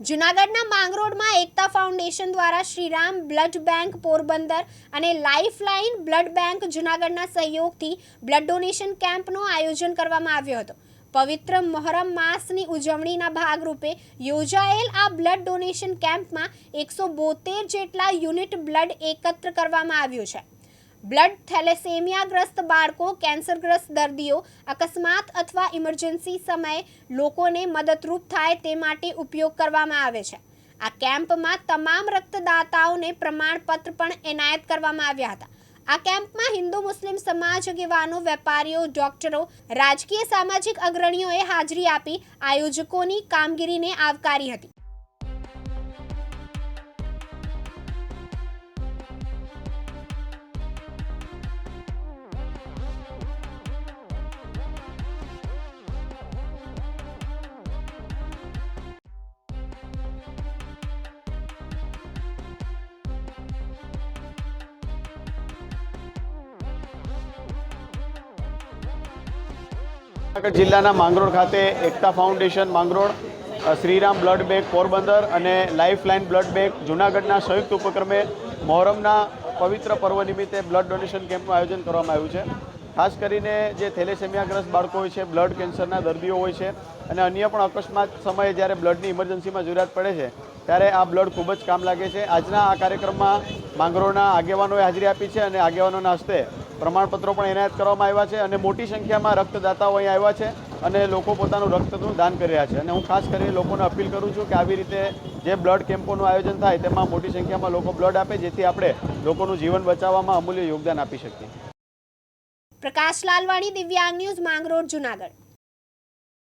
જૂનાગઢના માંગરોળમાં એકતા ફાઉન્ડેશન દ્વારા Shriram blood bank Porbandar અને લાઇફલાઇન બ્લડ બેંક જૂનાગઢના સહયોગથી બ્લડ ડોનેશન કેમ્પનું આયોજન કરવામાં આવ્યો હતો. પવિત્ર મોહરમ માસની ઉજવણીના ભાગરૂપે યોજાયેલ આ બ્લડ ડોનેશન કેમ્પમાં એકસો બોતેર જેટલા યુનિટ બ્લડ એકત્ર કરવામાં આવ્યું છે. બ્લડ થેલેસેમિયાગ્રસ્ત બાળકો, કેન્સરગ્રસ્ત દર્દીઓ, અકસ્માત અથવા ઇમરજન્સી સમયે લોકોને મદદરૂપ થાય તે માટે ઉપયોગ કરવામાં આવે છે. આ કેમ્પમાં તમામ રક્તદાતાઓને પ્રમાણપત્ર પણ એનાયત કરવામાં આવ્યા હતા. આ કેમ્પમાં હિન્દુ મુસ્લિમ સમાજ આગેવાનો, વેપારીઓ, ડોક્ટરો, રાજકીય સામાજિક અગ્રણીઓએ હાજરી આપી આયોજકોની કામગીરીને આવકારી હતી. જૂનાગઢ જિલ્લાના માંગરોળ ખાતે Ekta foundation Mangrol Shriram blood bank Porbandar અને લાઇફલાઇન બ્લડ બેંક જૂનાગઢના સંયુક્ત ઉપક્રમે મોહરમના પવિત્ર પર્વ નિમિત્તે બ્લડ ડોનેશન કેમ્પનું આયોજન કરવામાં આવ્યું છે. ખાસ કરીને જે થેલેસેમિયાગ્રસ્ત બાળકો હોય છે, બ્લડ કેન્સરના દર્દીઓ હોય છે અને અન્ય પણ અકસ્માત સમયે જ્યારે બ્લડની ઇમરજન્સીમાં જરૂરિયાત પડે છે, ત્યારે આ બ્લડ ખૂબ જ કામ લાગે છે. આજના આ કાર્યક્રમમાં માંગરોળના આગેવાનોએ હાજરી આપી છે અને આગેવાનોના હસ્તે પ્રમાણપત્રો પણ એનાયત કરવામાં આવ્યા છે અને મોટી સંખ્યામાં રક્તદાતાઓ અહીં આવ્યા છે અને લોકો પોતાનું રક્તનું દાન કરી રહ્યા છે. અને હું ખાસ કરીને લોકોને અપીલ કરું છું કે આવી રીતે જે બ્લડ કેમ્પોનું આયોજન થાય તેમાં મોટી સંખ્યામાં લોકો બ્લડ આપે, જેથી આપણે લોકોનું જીવન બચાવવામાં અમૂલ્ય યોગદાન આપી શકીએ. પ્રકાશ લાલવાણી, દિવ્યાંગ ન્યૂઝ, માંગરોળ, જૂનાગઢ.